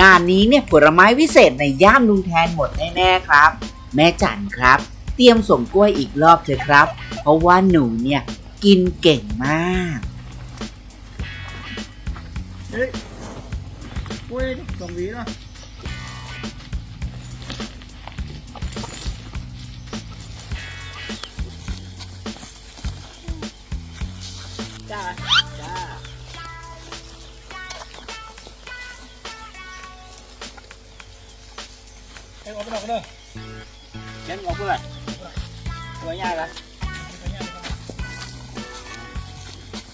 งานนี้เนี่ยผลไม้วิเศษในย่านลุงแทนหมดแน่ๆครับ แม่จันครับ เตรียมส่งกล้วยอีกรอบเถอะครับ เพราะว่าหนูเนี่ยกินเก่งมากเฮ้ยกล้วยสองหวีนะ เอ็งออกไปนอกกันเด้อเอ็งออกไปเลยตัวใหญ่ละ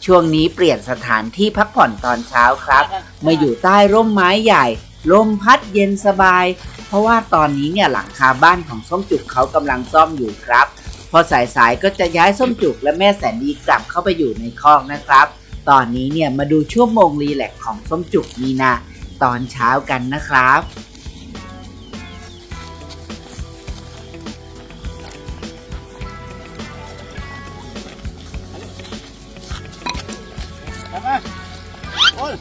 ช่วงนี้เปลี่ยนสถานที่พักผ่อนตอนเช้าครับ มาอยู่ใต้ร่มไม้ใหญ่ ลมพัดเย็นสบาย เพราะว่าตอนนี้เนี่ยหลังคาบ้านของส้มจุกเขากำลังซ่อมอยู่ครับ พอสายๆก็จะย้ายส้มจุกและแม่แสนดีกลับเข้าไปอยู่ในคอกนะครับ ตอนนี้เนี่ยมาดูชั่วโมงรีแลกซ์ของส้มจุกมีนาตอนเช้ากันนะครับ มามาโอ้ย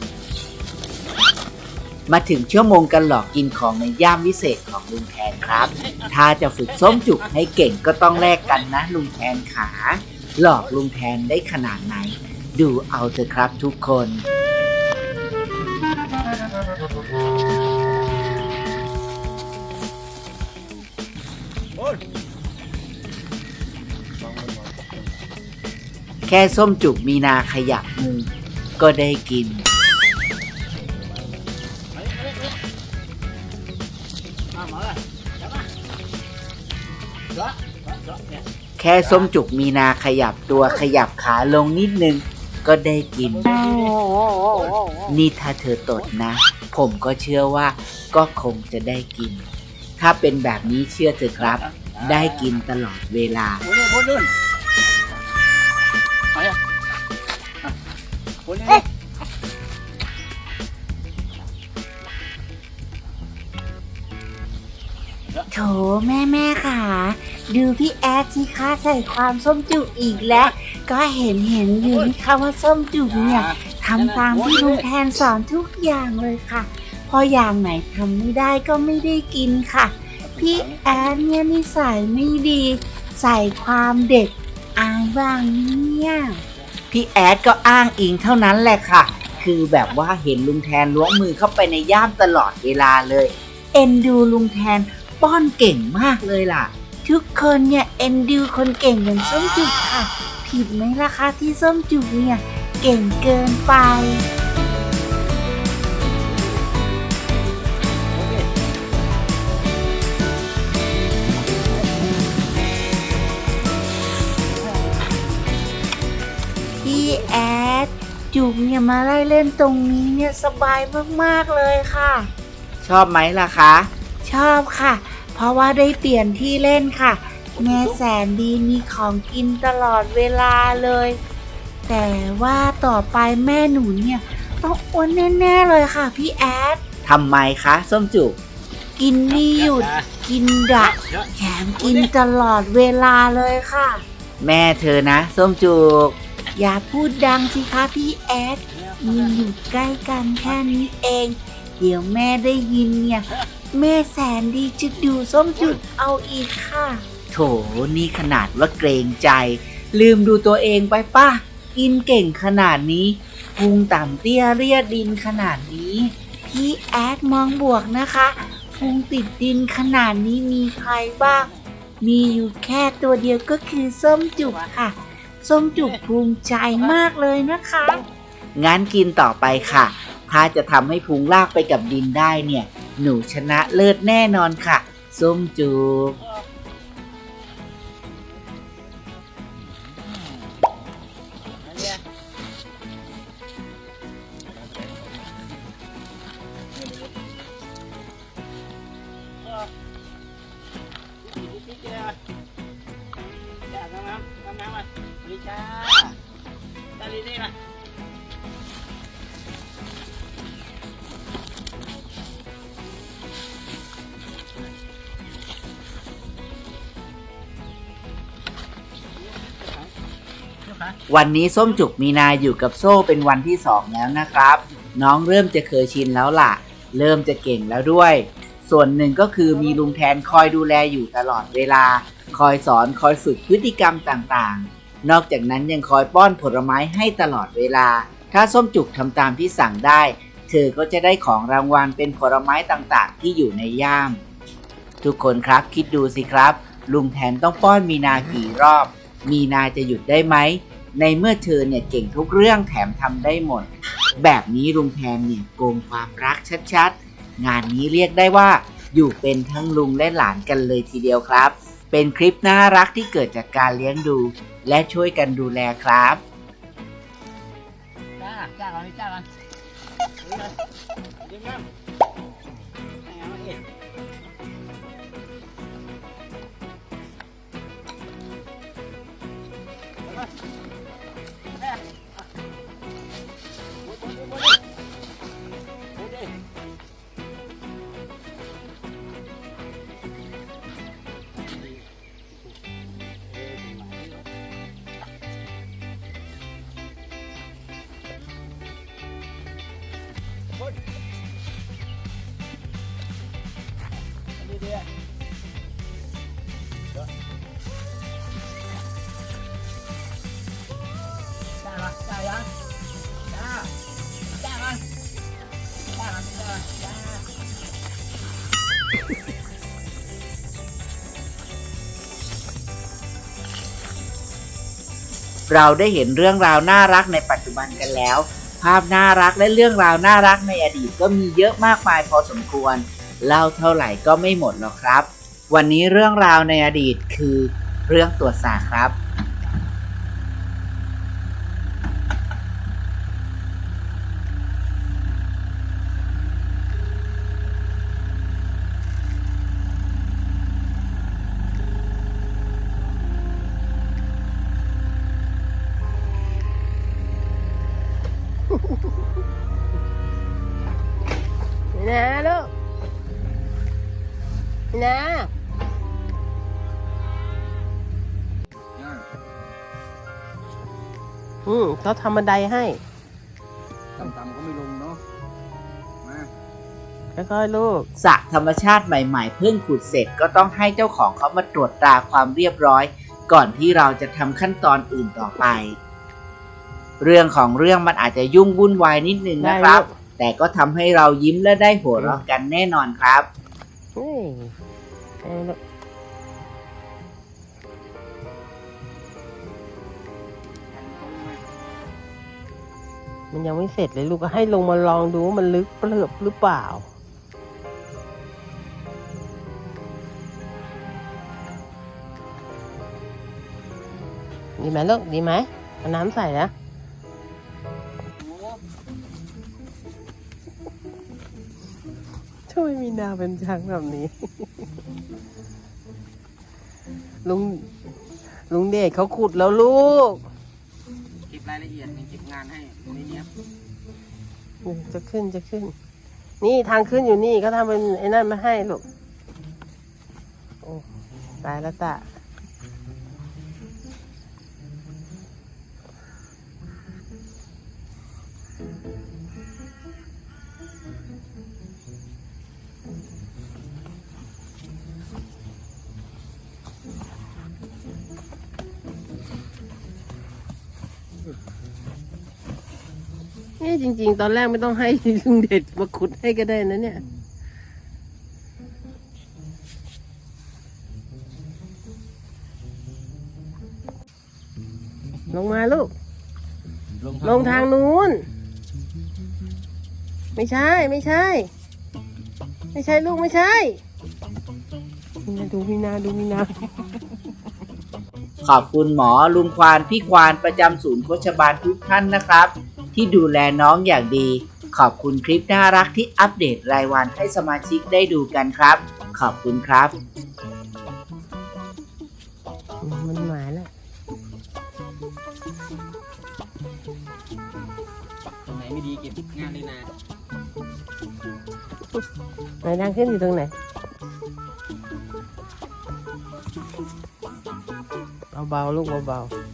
มาถึงชั่วโมงกันหลอกกินของในย่ามวิเศษของลุงแทนครับ ถ้าจะฝึกส้มจุกให้เก่งก็ต้องแลกกันนะลุงแทนขา หลอกลุงแทนได้ขนาดไหน ดูเอาเถอะครับทุกคนโอ้ยแค่ส้มจุกมีนาขยับมือ ก็ได้กิน แค่ส้มจุกมีนาขยับตัวขยับขาลงนิดนึง ก็ได้กิน นี่ถ้าเธอตดนะ ผมก็เชื่อว่าก็คงจะได้กิน ถ้าเป็นแบบนี้เชื่อเถอะครับ ได้กินตลอดเวลา ดูพี่แอดสิคะใส่ความส้มจุกอีกแล้ว ก็เห็นเห็นอยู่นี่ค่ะว่าส้มจุกเนี่ยทำตามที่ลุงแทนสอนทุกอย่างเลยค่ะ พออย่างไหนทำไม่ได้ก็ไม่ได้กินค่ะ พี่แอดเนี่ยนิสัยไม่ดี ใส่ความเด็กอายบ้างเนี่ยพี่แอดก็อ้างอิงเท่านั้นแหละค่ะ คือแบบว่าเห็นลุงแทนล้วงมือเข้าไปในย่ามตลอดเวลาเลย เอ็นดูลุงแทนป้อนเก่งมากเลยล่ะ ทุกคนเนี่ยเอ็นดูคนเก่งเหมือนส้มจุกค่ะ ผิดไหมล่ะคะที่ส้มจุกเนี่ย เก่งเกินไป พี่แอดจุกเนี่ยมาไล่เล่นตรงนี้เนี่ยสบายมากๆเลยค่ะ ชอบไหมล่ะคะ ชอบค่ะ เพราะว่าได้เปลี่ยนที่เล่นค่ะ แม่แสนดีมีของกินตลอดเวลาเลย แต่ว่าต่อไปแม่หนูเนี่ย ต้องอ้วนแน่ๆเลยค่ะ พี่แอดทำไมคะส้มจุกกินไม่หยุดกินดักเจาะแถมกินตลอดเวลาเลยค่ะ แม่เธอนะส้มจุก อย่าพูดดังสิคะพี่แอดมีอยู่ใกล้กันแค่นี้เอง เดี๋ยวแม่ได้ยินเนี่ย แม่แสนดีจะดูส้มจุดเอาอีกค่ะ โถนี่ขนาดว่าเกรงใจ ลืมดูตัวเองไปป่ะ กินเก่งขนาดนี้พุงต่ำเตี้ยเรียดดินขนาดนี้ พี่แอดมองบวกนะคะพุงติดดินขนาดนี้มีใครบ้าง มีอยู่แค่ตัวเดียวก็คือส้มจุกค่ะ ส้มจุกภูมิใจมากเลยนะคะ งั้นกินต่อไปค่ะ ถ้าจะทำให้พุงลากไปกับดินได้เนี่ย หนูชนะเลิศแน่นอนค่ะ ส้มจูบ วันนี้ส้มจุกมีนาอยู่กับโซ่เป็นวันที่สองแล้วนะครับ น้องเริ่มจะเคยชินแล้วล่ะ เริ่มจะเก่งแล้วด้วย ส่วนหนึ่งก็คือมีลุงแทนคอยดูแลอยู่ตลอดเวลา คอยสอนคอยฝึกพฤติกรรมต่างๆ นอกจากนั้นยังคอยป้อนผลไม้ให้ตลอดเวลา ถ้าส้มจุกทำตามที่สั่งได้ เธอก็จะได้ของรางวัลเป็นผลไม้ต่างๆ ที่อยู่ในย่าม ทุกคนครับคิดดูสิครับ ลุงแทนต้องป้อนมีนากี่รอบ มีนาจะหยุดได้ไหม ในเมื่อเธอเนี่ยเก่งทุกเรื่องแถมทำได้หมด แบบนี้ลุงแทนเนี่ยโกงความรักชัดๆ งานนี้เรียกได้ว่าอยู่เป็นทั้งลุงและหลานกันเลยทีเดียวครับ เป็นคลิปน่ารักที่เกิดจากการเลี้ยงดู และช่วยกันดูแลครับจ้าจ้าก่อนจ้าก่อน ดีดีอะจ้าละจ้ายังจ้าจ้ามันจ้ามันจ้าจ้เราได้เห็นเรื่องราวน่ารักในปัจจุบันกันแล้ว ภาพน่ารักและเรื่องราวน่ารักในอดีตก็มีเยอะมากมายพอสมควร เล่าเท่าไหร่ก็ไม่หมดหรอกครับ วันนี้เรื่องราวในอดีตคือเรื่องตรวจสาครับ เขาทำบันไดให้ต่ำๆก็ไม่ลงเนาะมาค่อยๆลูก สระธรรมชาติใหม่ๆเพิ่งขุดเสร็จก็ต้องให้เจ้าของเขามาตรวจตราความเรียบร้อย ก่อนที่เราจะทำขั้นตอนอื่นต่อไป เรื่องของเรื่องมันอาจจะยุ่งวุ่นวายนิดนึงนะครับ ได้ลูกแต่ก็ทำให้เรายิ้มและได้หัวเราะกันแน่นอนครับ เฮ้ยเอาลูก มันยังไม่เสร็จเลยลูกก็ให้ลงมาลองดูว่ามันลึกเปลือบหรือเปล่า ดีไหมลูกดีไหมเอาน้ำใส่นะช่วยมีนาเป็นช้างแบบนี้ ลุงลุงเดชเขาขุดแล้วลูก ก็บรายละเก็บงานให้ในเนี้ยจะขึ้นจะขึ้น นี่ทางขึ้นอยู่นี่เขาทำเป็นไอ้นั่นมาให้ลูกโอ้ตายแล้วตะ นี่จริง ๆ ตอนแรกไม่ต้องให้ลุงเด็ดมาขุดให้ก็ได้นะเนี่ย ลงมาลูก ลงทางนู้น ไม่ใช่ไม่ใช่ ไม่ใช่ลูกไม่ใช่มีนาดูมีนาดูมีนาขอบคุณหมอลุงควานพี่ควานประจำศูนย์โคชบาลทุกท่านนะครับ ที่ดูแลน้องอย่างดี ขอบคุณคลิปน่ารักที่อัปเดตรายวันให้สมาชิกได้ดูกันครับ ขอบคุณครับ มันหมายแล้วตรงไหนไม่ดีเก็บงานเลยนะไหนทางขึ้นอยู่ตรงไหน เบาๆลูกเบาๆ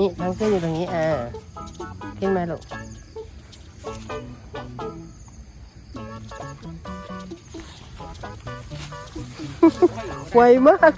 นี่ทางขึ้นอยู่ตรงนี้อ่าขึ้นมาลูกไวมาก